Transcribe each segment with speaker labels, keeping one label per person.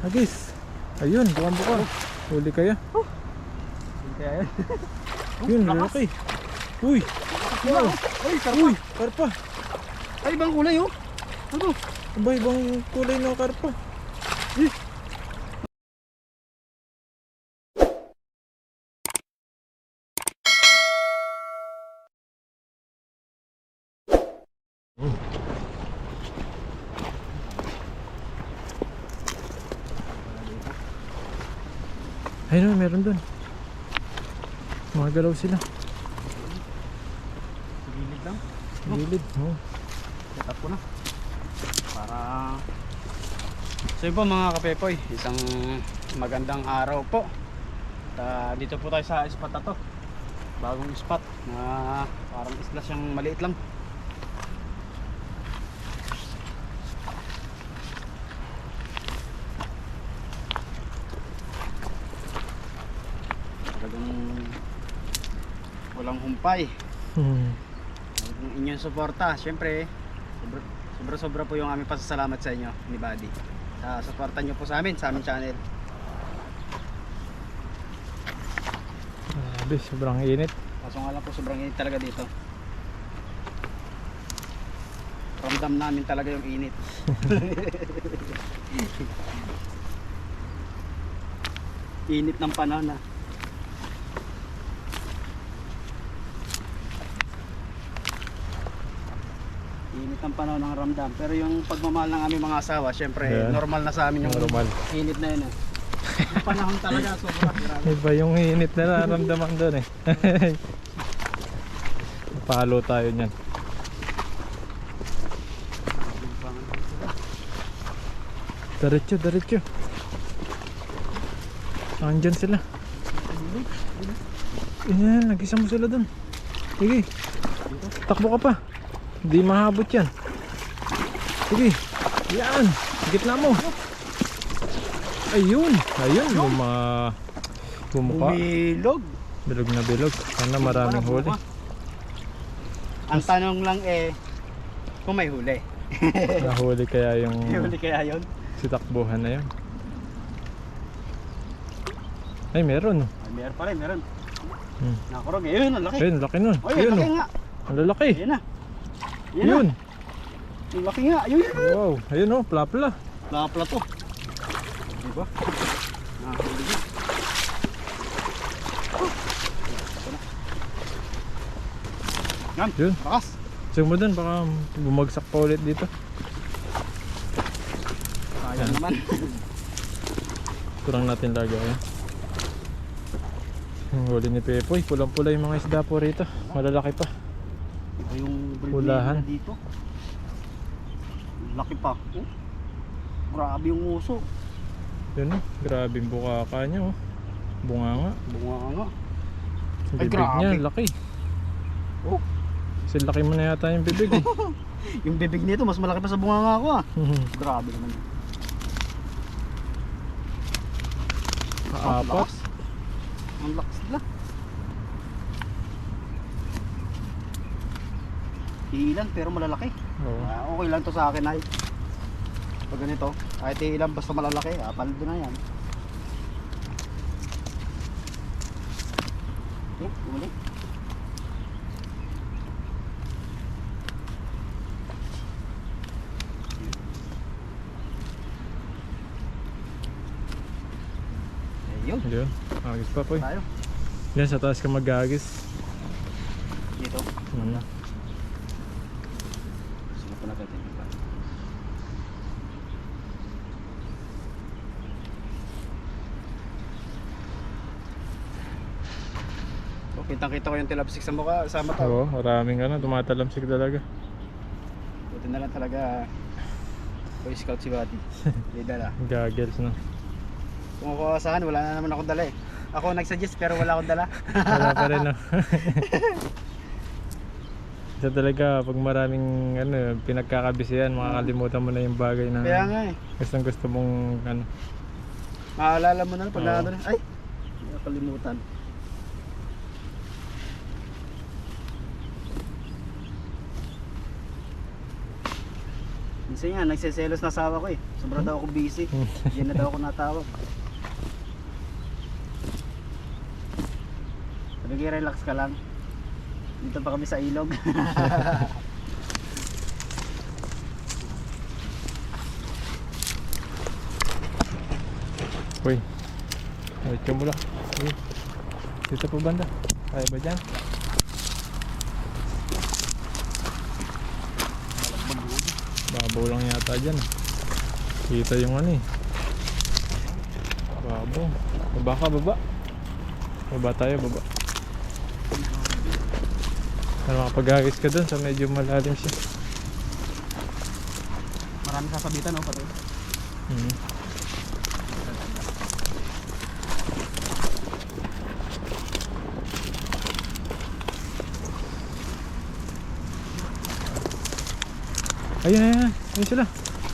Speaker 1: Agis. Ayun, bukang buka. Huli kaya.
Speaker 2: Kaya yan.
Speaker 1: Yun, lalaki. Uy,
Speaker 2: Wow. Ay, karpa.
Speaker 1: uy, karpa.
Speaker 2: Ay, ibang kulay oh. Ano?
Speaker 1: Aba, ibang kulay ng karpa. Ayun, meron dun. Mga galaw sila.
Speaker 2: Gilid lang.
Speaker 1: Sa gilid. Oh.
Speaker 2: Set up ko na. Para... So yun po mga kapepoy, isang magandang araw po. At, ah, dito po tayo sa spot na to. Bagong spot na parang isla siyang maliit lang. Talagang walang humpay
Speaker 1: Hmm.
Speaker 2: ang inyong suporta. Siyempre, sobra, sobra sobra po yung aming pasasalamat sa inyo ni Buddy. Sa suporta nyo po sa amin, sa aming channel.
Speaker 1: Grabe, sobrang init.
Speaker 2: Kaso nga lang po sobrang init talaga dito. Ramdam namin talaga yung init. init ng panahon na. Ng panahon ng ramdam. Pero yung pagmamahal ng aming mga asawa, syempre
Speaker 1: Yeah.
Speaker 2: normal na sa amin yung
Speaker 1: Normal.
Speaker 2: init na yun eh. Yung panahon talaga sobra. Grabe.
Speaker 1: Iba yung init na nararamdaman doon eh. Palo tayo niyan. Diretso, diretso. Andyan sila. Yan, nag-isa mo sila doon. Sige. Takbo ka pa. Hindi mahabot yan. Sige. Yan. Gitna mo. Ayun. Ayun. Buma... Bumuka.
Speaker 2: Umilog.
Speaker 1: Bilog na bilog. Sana maraming huli.
Speaker 2: Ang tanong lang eh, kung may huli.
Speaker 1: Nahuli kaya yung
Speaker 2: May huli kaya yun?
Speaker 1: si takbuhan na yun. Ay, meron.
Speaker 2: Ay, meron pa rin, meron.
Speaker 1: Hmm.
Speaker 2: Nakurog eh, yun, ang laki.
Speaker 1: Ayun, laki nun.
Speaker 2: Ay,
Speaker 1: Ayun,
Speaker 2: ang laki
Speaker 1: oh.
Speaker 2: nga.
Speaker 1: Ang lalaki.
Speaker 2: Ayun na. Ayun
Speaker 1: Yun.
Speaker 2: na. Ang laki nga. Yun.
Speaker 1: Wow. Ayun oh, plapla.
Speaker 2: Lapla to. Diba? Nakahuli yun. Yan,
Speaker 1: Yun.
Speaker 2: bakas.
Speaker 1: Sige mo dun, baka bumagsak pa ulit dito.
Speaker 2: Sayang
Speaker 1: Yan.
Speaker 2: naman.
Speaker 1: Kurang natin lagi. Ayun. Yung huli ni Pepoy. Pulang-pula yung mga isda po rito. Malalaki pa.
Speaker 2: Iba yung nila dito. Laki pa. Oh. Grabe yung uso.
Speaker 1: Yun oh. Grabe yung bukaka niya oh. Bunga nga.
Speaker 2: Bunga nga.
Speaker 1: Yung
Speaker 2: Ay,
Speaker 1: bibig niya,
Speaker 2: grabe.
Speaker 1: laki.
Speaker 2: Oh.
Speaker 1: Kasi laki mo na yata yung bibig eh.
Speaker 2: Yung bibig nito mas malaki pa sa bunga nga ako ah. Grabe naman. yun. Ang
Speaker 1: Apat.
Speaker 2: lakas. Ang lakas nila. Ilan pero malalaki.
Speaker 1: Oo.
Speaker 2: Ah, okay lang to sa akin ay. Pag ganito, kahit ilan basta malalaki, ah, paldo na yan. Eh, bumalik. Ayun,
Speaker 1: Yun. Agis pa po
Speaker 2: tayo.
Speaker 1: Yan, sa taas ka mag-agis.
Speaker 2: Dito.
Speaker 1: Ano?
Speaker 2: Sino pa natin yung iba? Oh, kitang-kita ko yung tilapsik sa mukha, sa mata.
Speaker 1: Oo, maraming ano, tumatalamsik talaga.
Speaker 2: Buti na lang talaga Boy Scout si Buddy. May dala.
Speaker 1: Goggles no.
Speaker 2: Kung ako asahan, wala na naman akong dala eh. Ako nagsuggest pero wala akong dala.
Speaker 1: Wala pa rin no. Isa talaga, pag maraming ano, pinagkakabisihan, makakalimutan mo na yung bagay na
Speaker 2: Kaya nga eh.
Speaker 1: gustong gusto mong ano.
Speaker 2: Maalala mo na lang pag
Speaker 1: Oo.
Speaker 2: Ay! Nakalimutan. Minsan nga, nagseselos na asawa ko eh. Sobrang daw ako busy. Diyan na daw ako natawag. Sabi ko, relax ka lang. Dito pa kami sa ilog.
Speaker 1: Uy. Ay, mula. Uy. Dito po banda. Kaya ba dyan? Babaw lang yata dyan. Kita yung ano eh. Babaw. Baba ka, baba. Baba tayo, baba. Ano makapag-agis ka dun sa medyo malalim siya.
Speaker 2: Marami sasabitan, no, pati.
Speaker 1: Mhm. Ayun, Ayun sila.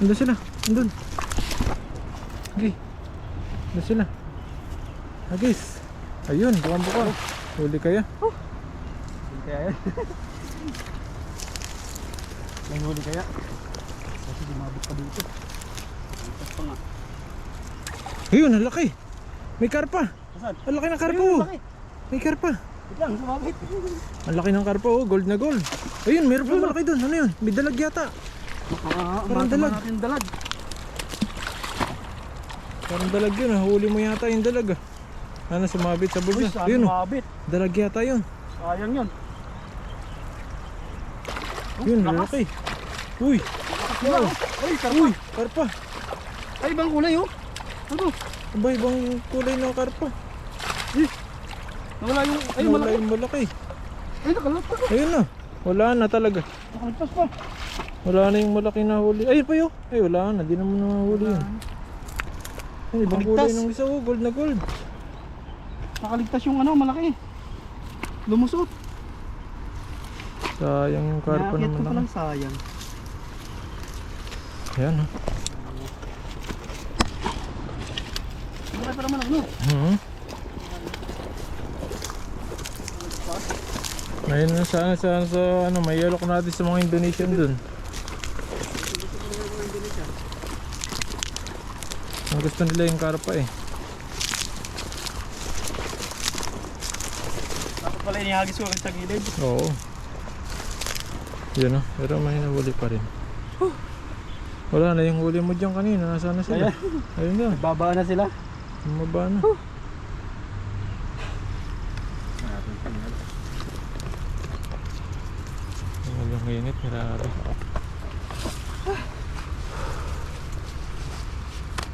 Speaker 1: Nandun sila. Nandun. Okay. Nandun sila. Agis. Ayun, bukan buka. Huli kaya.
Speaker 2: Huli kaya yan. May huli kaya. Kasi dumabot pa dito. Lipas pa nga.
Speaker 1: Ayun, ang laki. May karpa.
Speaker 2: Saan?
Speaker 1: Ang laki ng karpa.
Speaker 2: Ayun,
Speaker 1: oh. May karpa.
Speaker 2: Lang, sumabit.
Speaker 1: Ang laki ng karpa. Oh, gold na gold. Ayun, meron pa malaki doon. Ano yun? May dalag yata.
Speaker 2: Ah,
Speaker 1: Parang dalag.
Speaker 2: natin dalag.
Speaker 1: Parang dalag yun. ah. Huli mo yata yung dalag. ah. Ano, sumabit sa
Speaker 2: Uy,
Speaker 1: bulsa.
Speaker 2: saan
Speaker 1: Ayun, oh.
Speaker 2: sumabit?
Speaker 1: dalag yata yun.
Speaker 2: Sayang yun.
Speaker 1: Yun,
Speaker 2: lakas.
Speaker 1: lalaki. Uy,
Speaker 2: Diba? Uy, karpa.
Speaker 1: uy, karpa.
Speaker 2: Ay, ibang kulay oh. Ano?
Speaker 1: Aba, ibang kulay ng karpa.
Speaker 2: Nawala yung, ay,
Speaker 1: Wala
Speaker 2: malaki.
Speaker 1: yung malaki.
Speaker 2: Ay, nakalagpas pa.
Speaker 1: Ayun na. Wala na talaga.
Speaker 2: Nakalagpas pa.
Speaker 1: Wala na yung malaki na huli. Ay, pa yun. Ay, wala na. Di naman nahuli yun. Ay, ibang kulay
Speaker 2: Nakaligtas.
Speaker 1: ng isa. Oh, gold na gold.
Speaker 2: Nakaligtas yung ano, malaki. Lumusot.
Speaker 1: Sayang yung karpa
Speaker 2: Nakakit ko
Speaker 1: naman.
Speaker 2: palang
Speaker 1: lang.
Speaker 2: sayang.
Speaker 1: Ayan, oh.
Speaker 2: Malaki pa naman ano.
Speaker 1: Hmm. Ngayon na sa, sa, sa ano, may yellow natin sa mga Indonesian dun. Gusto nila yung karpa eh.
Speaker 2: Dapat pala inihagis ko sa gilid.
Speaker 1: Oo. Yun oh, pero may nahuli pa rin. Wala na yung huli mo dyan kanina, nasaan na sila? Ayun na,
Speaker 2: Baba na sila.
Speaker 1: bumaba na. Ang init, grabe.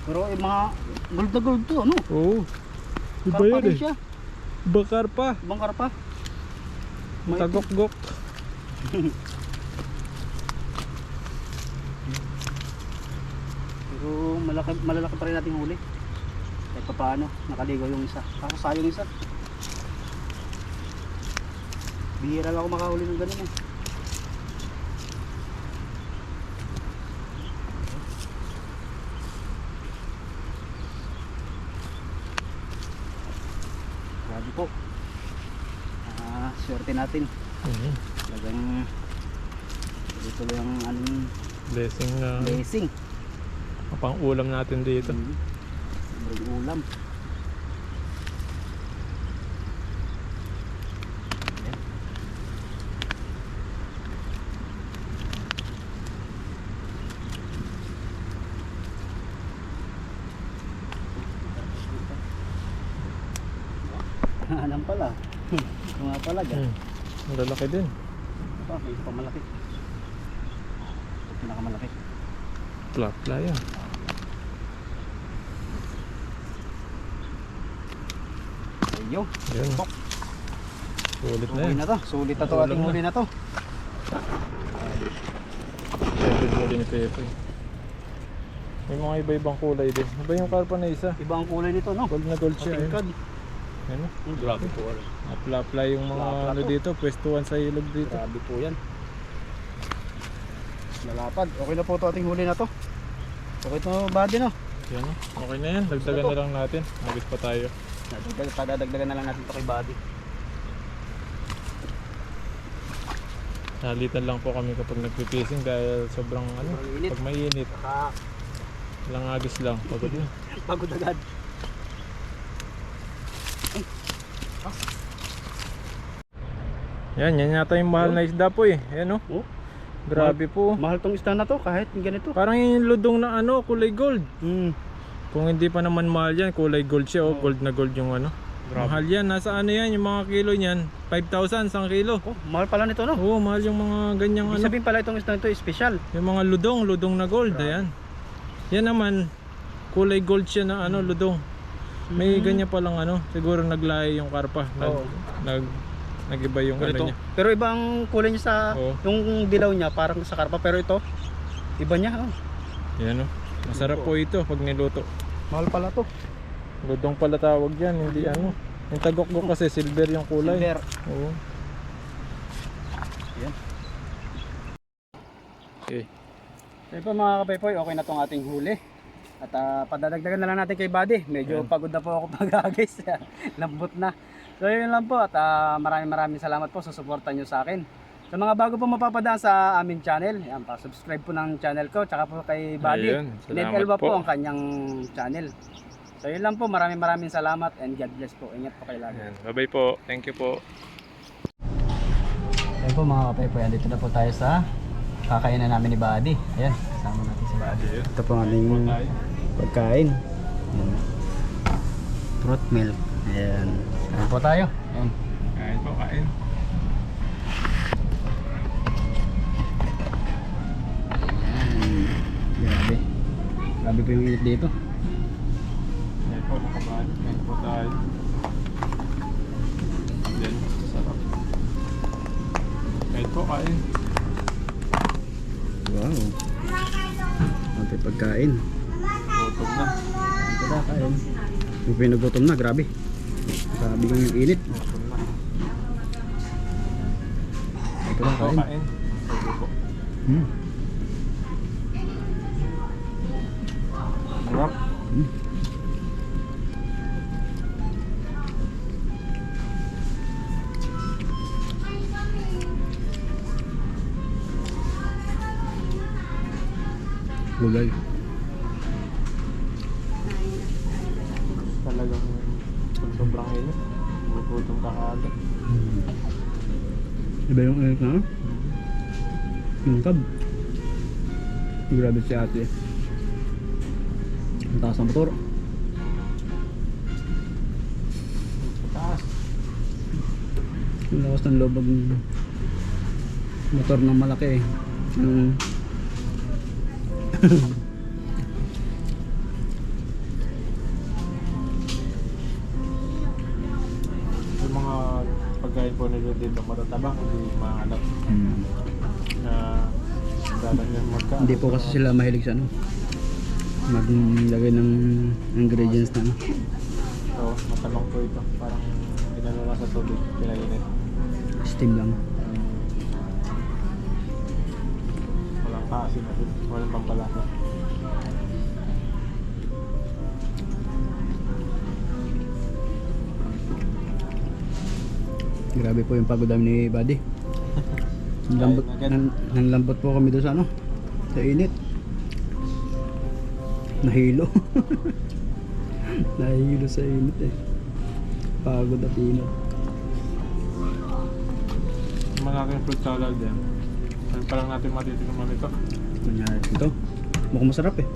Speaker 2: Pero yung mga gold na gold to, ano?
Speaker 1: Oo. Iba
Speaker 2: Karpa din
Speaker 1: eh.
Speaker 2: siya.
Speaker 1: Iba karpa.
Speaker 2: Ibang karpa.
Speaker 1: Tagok-gok.
Speaker 2: Pero malaki, malalaki pa rin nating huli. Kahit pa paano, nakaligaw yung isa. Ako sayang isa. Bihira lang ako makahuli ng ganun eh. Po. Ah, swerte natin.
Speaker 1: Mhm.
Speaker 2: Talagang tuloy-tuloy ang anong
Speaker 1: Blessing na
Speaker 2: blessing.
Speaker 1: pang ulam natin dito.
Speaker 2: Mm. Sobrang ulam. Ayan. Anong pala? Ah.
Speaker 1: Hmm. Ang lalaki din.
Speaker 2: Ito, may isa pa malaki. Ito pinakamalaki.
Speaker 1: Plapla yan.
Speaker 2: Ayun.
Speaker 1: Yan.
Speaker 2: Tok.
Speaker 1: Sulit na yan.
Speaker 2: na to. Sulit na to ating
Speaker 1: na.
Speaker 2: huli na to.
Speaker 1: Siyempre huli ni Pepe. May mga iba-ibang kulay din. Iba yung karpa na isa.
Speaker 2: Iba ang kulay nito, no?
Speaker 1: Gold na gold siya.
Speaker 2: Patingkad.
Speaker 1: Ano?
Speaker 2: Grabe po.
Speaker 1: Napla-apply yung mga
Speaker 2: Plapla
Speaker 1: ano
Speaker 2: to.
Speaker 1: dito. Pwestuhan sa ilog dito.
Speaker 2: Grabe po yan. Lalapad. Okay na po ito ating huli na to. Okay ito body no.
Speaker 1: Yan. Okay na yan. Dagdagan na lang natin. Hagis pa tayo.
Speaker 2: Padadagdagan na lang natin ito kay body.
Speaker 1: Nalitan lang po kami kapag nagpipising dahil sobrang ano,
Speaker 2: Sobrang init.
Speaker 1: pag mainit.
Speaker 2: Saka
Speaker 1: Ilang agis lang. Pagod na.
Speaker 2: Pagod agad.
Speaker 1: Yan, yan yata yung mahal na isda po eh. Ayan oh.
Speaker 2: Oh,
Speaker 1: Grabe po.
Speaker 2: mahal tong isda na to kahit ganito.
Speaker 1: Parang yung ludong na ano, kulay gold.
Speaker 2: Hmm.
Speaker 1: Kung hindi pa naman mahal yan, kulay gold siya oh.
Speaker 2: Oo.
Speaker 1: Gold na gold yung ano.
Speaker 2: Grabe.
Speaker 1: Mahal yan. Nasa ano yan, yung mga kilo niyan. 5,000 isang kilo.
Speaker 2: Oh, mahal pala nito no.
Speaker 1: Oo, mahal yung mga ganyang
Speaker 2: Ibig
Speaker 1: ano.
Speaker 2: sabihin pala itong isda nito special.
Speaker 1: Yung mga ludong, ludong na gold. Ayan. Yan naman, kulay gold siya na ano, ludong. May
Speaker 2: Mm.
Speaker 1: ganyan palang ano, siguro naglahi yung karpa. Nag,
Speaker 2: Oo.
Speaker 1: nag, nagiba yung
Speaker 2: Ganito.
Speaker 1: ano niya.
Speaker 2: Pero ibang kulay niya sa
Speaker 1: Oo.
Speaker 2: yung dilaw niya parang sa karpa pero ito iba niya. Oh.
Speaker 1: Yan oh. Masarap po ito pag niluto.
Speaker 2: Mahal pala to.
Speaker 1: Ludong pala tawag yan, hindi ano. Yung tagokgok kasi silver yung kulay.
Speaker 2: Silver.
Speaker 1: Oo.
Speaker 2: Yan.
Speaker 1: Okay.
Speaker 2: So po mga kapaypoy, okay na tong ating huli. At ah, padadagdagan na lang natin kay Buddy. Medyo pagod na po ako pag-agis. Lambot na. So yun lang po at ah, maraming maraming salamat po sa suporta nyo sa akin. Sa mga bago po mapapadaan sa aming channel, yan pa, subscribe po ng channel ko, tsaka po kay Buddy.
Speaker 1: Ayun,
Speaker 2: Elba po.
Speaker 1: po.
Speaker 2: ang kanyang channel. So yun lang po, maraming maraming salamat and God bless po. Ingat po kayo lagi.
Speaker 1: Bye-bye po. Thank you po.
Speaker 2: Ayan po mga kapaypoy, andito na po tayo sa kakainan namin ni Buddy. Ayan, kasama natin si Buddy. Ito po ang ating pagkain. Ayan. Fruit milk. Ayan. Ayan po tayo. Ayan.
Speaker 1: Kain po, kain.
Speaker 2: Ayan. Grabe. Grabe po yung init dito.
Speaker 1: Kain po, mga kabahal. Kain po tayo. Yan, sarap. Kain po, kain.
Speaker 2: Wow. Ate pagkain.
Speaker 1: Gutom na.
Speaker 2: Ito na kain. Yung pinugutom na, grabe. Grabe yung init.
Speaker 1: Gutom na.
Speaker 2: Ito na
Speaker 1: Po,
Speaker 2: kain.
Speaker 1: kain. Sige po.
Speaker 2: Hmm.
Speaker 1: Sarap.
Speaker 2: Hmm. Gulay. Grabe si ate. Ang taas ng motor.
Speaker 1: Taas.
Speaker 2: Ang lakas ng loob ng motor ng malaki eh. Ang
Speaker 1: Yung mga pagkain po nila dito matatabang, hindi maalat
Speaker 2: Hmm.
Speaker 1: na dalang yung magka.
Speaker 2: Hindi po kasi sila mahilig sa ano. Maglagay ng ingredients na ano.
Speaker 1: So, matabang po ito. Parang pinalo na sa tubig, pinainit.
Speaker 2: Steam lang.
Speaker 1: Walang kaasin na din. Walang pampalasa.
Speaker 2: Grabe po yung pagod ni Buddy. Ang lambot,
Speaker 1: Kain agad.
Speaker 2: ang, ang lambot po kami doon sa ano. Sa init. Nahilo. Nahilo sa init eh. Pagod at init.
Speaker 1: Malaking fruit salad yan. Saan pa lang natin matitikman ito?
Speaker 2: Kunyari ito. Mukhang masarap eh.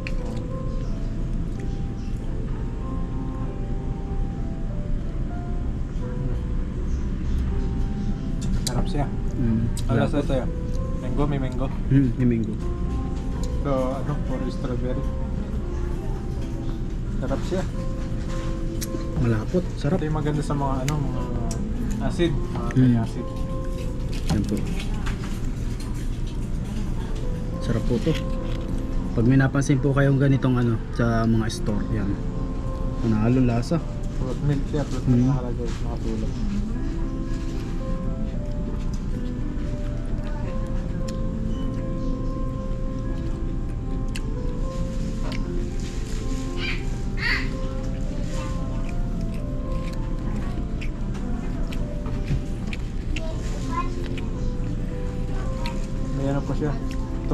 Speaker 1: Sarap siya.
Speaker 2: Mm.
Speaker 1: Lasa ito yan. Mango, may mango.
Speaker 2: Hmm, may mango.
Speaker 1: Ito, ano, puro strawberry. Sarap siya.
Speaker 2: Malapot. Sarap.
Speaker 1: Ito yung maganda sa mga ano, mga acid. Mga
Speaker 2: Mm.
Speaker 1: may acid.
Speaker 2: Yan po. Sarap po to. Pag may napansin po kayong ganitong ano sa mga store, yan. Panalo lasa.
Speaker 1: Fruit milk siya, fruit milk
Speaker 2: Mm.
Speaker 1: nakalagay, nakatulog.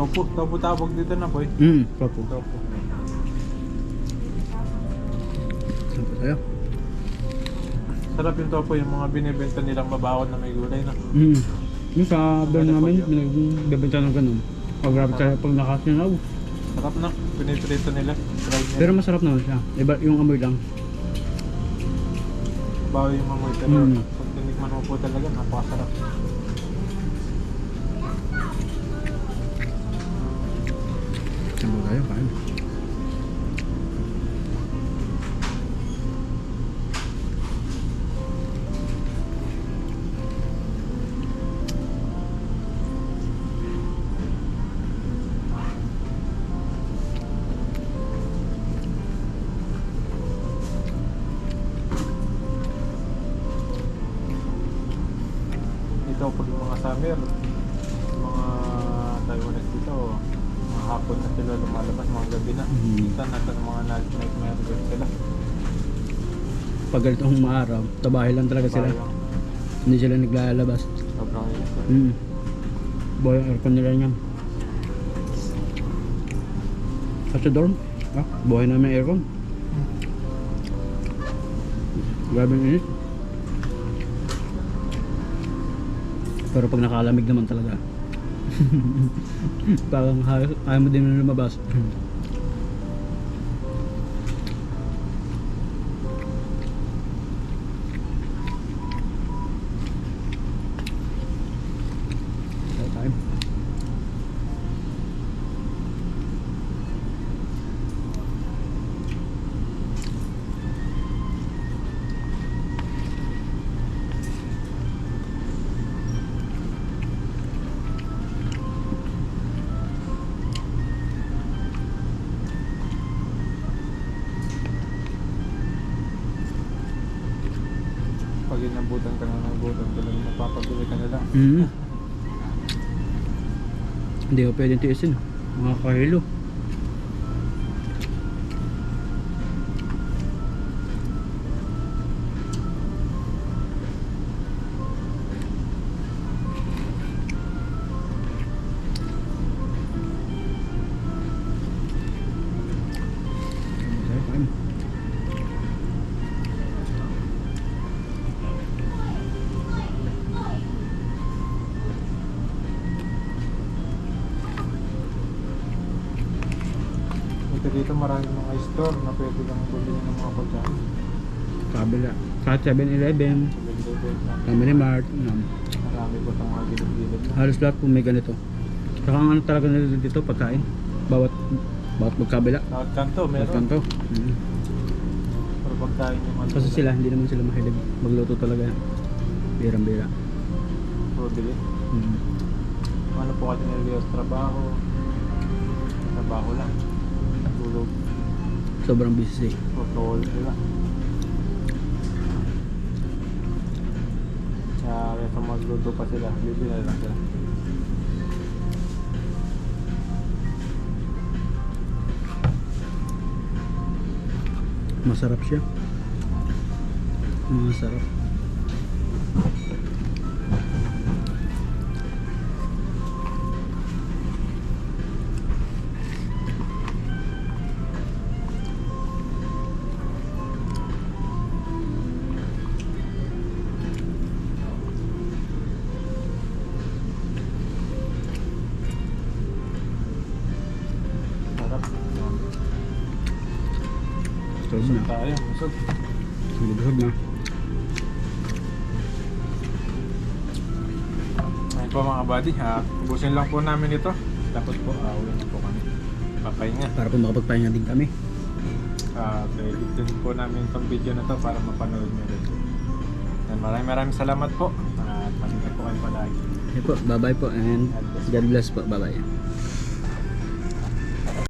Speaker 1: May po siya. Tofu, tofu tawag dito na boy.
Speaker 2: Mm, propo.
Speaker 1: Tofu.
Speaker 3: Ayo.
Speaker 1: Sarap yung topo, yung mga binibenta nilang mabawal na may gulay na.
Speaker 2: Mm. Yung sa burn namin, nagbebenta ng ganun. Pag grabe tayo pag nakasinaw.
Speaker 1: Sarap na, piniprito nila. Nila.
Speaker 2: Pero masarap naman siya. Iba yung amoy lang.
Speaker 1: Bawa yung mamoy pero
Speaker 2: Mm.
Speaker 1: pag tinikman mo po talaga, napakasarap.
Speaker 2: Tayo? Kain.
Speaker 1: Dito pag mga summer, mga Taiwanese dito, hapon na sila lumalabas, mga gabi na.
Speaker 2: Mhm.
Speaker 1: Minsan nasa mga night nightmare din sila.
Speaker 2: Pag ganitong maaraw, tabahay lang talaga sila.
Speaker 1: Parang
Speaker 2: Hindi sila naglalabas.
Speaker 1: Sobrang init.
Speaker 2: Mm. Boy, aircon nila niyan. Sa dorm, ah, buhay namin aircon. Grabe ang init. Pero pag nakalamig naman talaga. Parang ayaw, mo din na lumabas.
Speaker 1: Pag inabutan ka na ng gutom, talagang mapapabili ka na lang.
Speaker 2: Mm. Hindi ko pwedeng tiisin. Mga kahilo.
Speaker 1: Ito dito maraming mga store na pwede lang bumili ng mga pagkain.
Speaker 2: Kabila. Kahit 7-Eleven,
Speaker 1: Available na
Speaker 2: Family Mart, um,
Speaker 1: marami po sa mga gilid-gilid na.
Speaker 2: halos lahat po may ganito. Saka ang ano talaga nila dito, pagkain. Bawat, bawat magkabila.
Speaker 1: Bawat kanto
Speaker 2: Bawat
Speaker 1: meron.
Speaker 2: kanto. Mm.
Speaker 1: Pero pagkain yung ano.
Speaker 2: Kasi sila, hindi naman sila mahilig magluto talaga. Birang-bira.
Speaker 1: Puro bili.
Speaker 2: Mm.
Speaker 1: Ano po kasi nila yung trabaho. Trabaho lang.
Speaker 2: Sobrang busy.
Speaker 1: Control sila. Kaya kaya magluto pa sila, bibili lang sila.
Speaker 2: Masarap siya. Masarap.
Speaker 1: Busog
Speaker 2: na.
Speaker 1: tayo, busog.
Speaker 2: Nagubusog na.
Speaker 1: Ayun po mga buddy, ha, ubusin lang po namin ito. Tapos po, uh, uwi na po kami. Papahinga.
Speaker 2: Para po makapagpahinga din kami.
Speaker 1: At uh, edit din po namin itong video na to para mapanood nyo rin. Yan, maraming maraming salamat po. At mag po kayo palagi.
Speaker 2: Okay po, bye-bye po and God bless po. Bye-bye.